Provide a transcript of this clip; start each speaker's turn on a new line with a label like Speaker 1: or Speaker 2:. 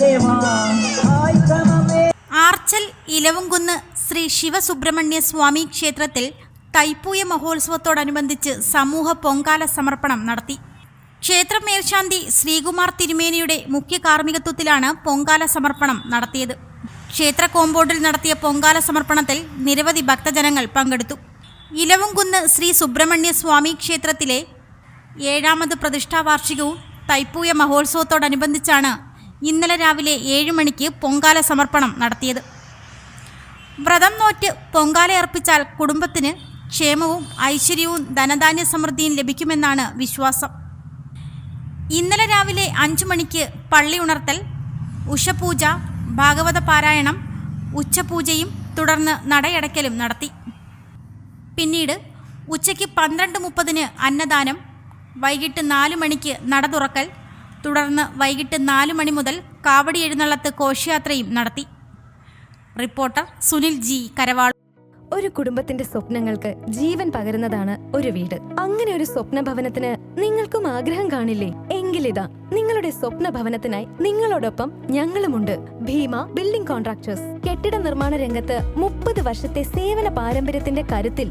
Speaker 1: ദേവാ
Speaker 2: ആർച്ചൽ ഇലവുംകുന്ന് ശ്രീ ശിവസുബ്രഹ്മണ്യ സ്വാമി ക്ഷേത്രത്തിൽ തൈപ്പൂയ മഹോത്സവത്തോടനുബന്ധിച്ച് സമൂഹ പൊങ്കാല സമർപ്പണം നടത്തി. ക്ഷേത്ര മേൽശാന്തി ശ്രീകുമാർ തിരുമേനിയുടെ മുഖ്യ കാർമ്മികത്വത്തിലാണ് പൊങ്കാല സമർപ്പണം നടത്തിയത്. ക്ഷേത്ര കോമ്പൗണ്ടിൽ നടത്തിയ പൊങ്കാല സമർപ്പണത്തിൽ നിരവധി ഭക്തജനങ്ങൾ പങ്കെടുത്തു. ഇലവുംകുന്ന് ശ്രീ സുബ്രഹ്മണ്യ സ്വാമി ക്ഷേത്രത്തിലെ ഏഴാമത് പ്രതിഷ്ഠാ വാർഷികവും തൈപ്പൂയ മഹോത്സവത്തോടനുബന്ധിച്ചാണ് ഇന്നലെ രാവിലെ ഏഴ് മണിക്ക് പൊങ്കാല സമർപ്പണം നടത്തിയത്. വ്രതം നോറ്റ് പൊങ്കാല അർപ്പിച്ചാൽ കുടുംബത്തിന് ക്ഷേമവും ഐശ്വര്യവും ധനധാന്യ സമൃദ്ധിയും ലഭിക്കുമെന്നാണ് വിശ്വാസം. ഇന്നലെ രാവിലെ അഞ്ചു മണിക്ക് പള്ളി ഉണർത്തൽ ഉഷപൂജ ഭാഗവത പാരായണം ഉച്ചപൂജയും തുടർന്ന് നടയടയ്ക്കലും നടത്തി. പിന്നീട് ഉച്ചയ്ക്ക് പന്ത്രണ്ട് മുപ്പതിന് അന്നദാനം വൈകിട്ട് നാല് മണിക്ക് നട തുറക്കൽ. തുടർന്ന് വൈകിട്ട് നാല് മണി മുതൽ കാവടി എഴുന്നള്ളത്ത് കോശയാത്രയും നടത്തി. റിപ്പോർട്ടർ സുനിൽ ജി കരവാൾ.
Speaker 3: ഒരു കുടുംബത്തിന്റെ സ്വപ്നങ്ങൾക്ക് ജീവൻ പകരുന്നതാണ് ഒരു വീട്. അങ്ങനെ ഒരു സ്വപ്ന ഭവനത്തിന് നിങ്ങൾക്കും ആഗ്രഹം കാണില്ലേ? എങ്കിലിതാ നിങ്ങളുടെ സ്വപ്ന ഭവനത്തിനായി നിങ്ങളോടൊപ്പം ഞങ്ങളുമുണ്ട്. Bheema building contractors. കെട്ടിട നിർമ്മാണ രംഗത്ത് മുപ്പത് വർഷത്തെ സേവന പാരമ്പര്യത്തിന്റെ കരുത്തിൽ